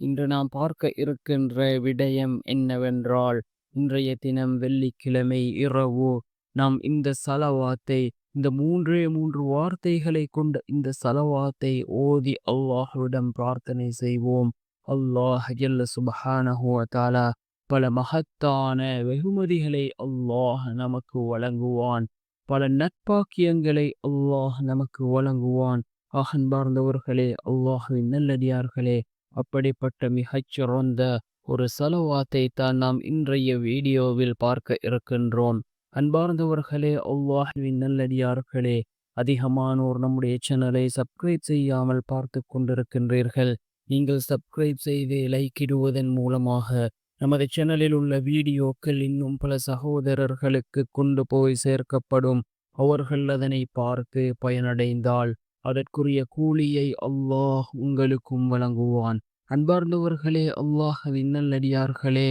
இன்று நாம் பார்க்க இருக்கின்ற விடயம் என்னவென்றால் இன்றைய தினம் வெள்ளிக்கிழமை இரவு. நாம் இந்த சலவாத்தை இந்த மூன்றே மூன்று வார்த்தைகளை கொண்ட இந்த சலவாத்தை ஓதி அல்லாஹுவிடம் பிரார்த்தனை செய்வோம். அல்லாஹ் எல்ல சுபஹானஹுவத்தாலா தாலா பல மகத்தான வெகுமதிகளை அல்லாஹ் நமக்கு வழங்குவான். பல நட்பாக்கியங்களை அல்லாஹ் நமக்கு வழங்குவான். அகன்பார்ந்தவர்களே அல்லாஹுவின் நல்லடியார்களே அப்படிப்பட்ட மிகச்சிறந்த ஒரு சலவாத்தை தான் நாம் இன்றைய வீடியோவில் பார்க்க இருக்கின்றோம். அன்பார்ந்தவர்களே அல்லாஹுவின் நல்லடியார்களே அதிகமானோர் நம்முடைய சேனலை சப்ஸ்கிரைப் செய்யாமல் பார்த்து கொண்டிருக்கின்றீர்கள். நீங்கள் சப்ஸ்கிரைப் செய்து லைக்கிடுவதன் மூலமாக நமது சேனலில் உள்ள வீடியோக்கள் இன்னும் பல சகோதரர்களுக்கு கொண்டு போய் சேர்க்கப்படும். அவர்கள் அதனை பார்த்து பயனடைந்தால் அதற்குரிய கூலியை அல்லாஹ் உங்களுக்கும் வழங்குவான். அன்பார்ந்தவர்களே அல்லாஹ் நல்லடியார்களே.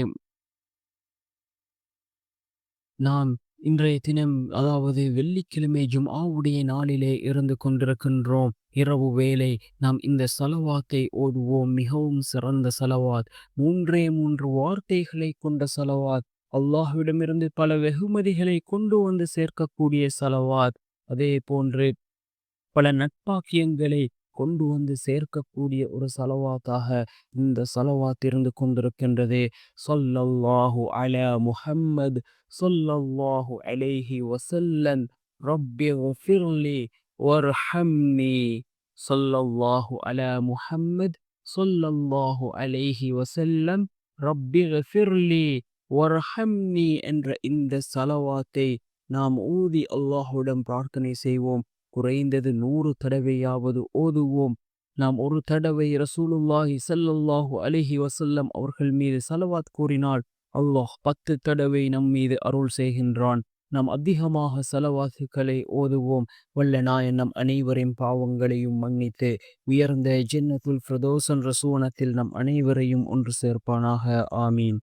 நாம் இன்றைய தினம் அதாவது வெள்ளிக்கிழமை ஜும்ஆவுடைய நாளிலே இருந்து கொண்டிருக்கின்றோம். இரவு வேளை நாம் இந்த சலவாத்தை ஓதுவோம். மிகவும் சிறந்த சலவாத். மூன்றே மூன்று வார்த்தைகளை கொண்ட சலவாத். அல்லாஹ்விடமிருந்து பல வெகுமதிகளை கொண்டு வந்து சேர்க்கக்கூடிய சலவாத். அதே போன்று பல நட்பாக்கியங்களை கொண்டு வந்து சேர்க்கக்கூடிய ஒரு சலவாத்தாக இந்த சலவாத் இருந்து கொண்டிருக்கின்றது. சொல்லல்லாஹு அல முஹம்மது சொல்லல்லாஹு அலைஹி வசல்லன் ரப்பி ஃபிர்லி வர்ஹம்னி. சொல்லல்லாஹு அல முஹம்மத் சொல்லல்லாஹு அலைஹி வசல்லம் ரப்பி ஃபிர்லி வர்ஹம்னி என்ற இந்த சலவாத்தை நாம் ஊதி அல்லாஹுடன் பிரார்த்தனை செய்வோம். குறைந்தது நூறு தடவையாவது ஓதுவோம். நாம் ஒரு தடவை ரசூலுல்லாஹி சல்லல்லாஹு அலிஹி வசல்லம் அவர்கள் மீது சலவாத் கூறினால் அல்லாஹ் பத்து தடவை நம் மீது அருள் செய்கின்றான். நாம் அதிகமாக செலவாசுகளை ஓதுவோம். வல்ல நாயன் நம் அனைவரின் பாவங்களையும் மன்னித்து உயர்ந்த ஜின்னத்துல் பிரதோசன் ரசூனத்தில் நம் அனைவரையும் ஒன்று சேர்ப்பானாக. ஆமீன்.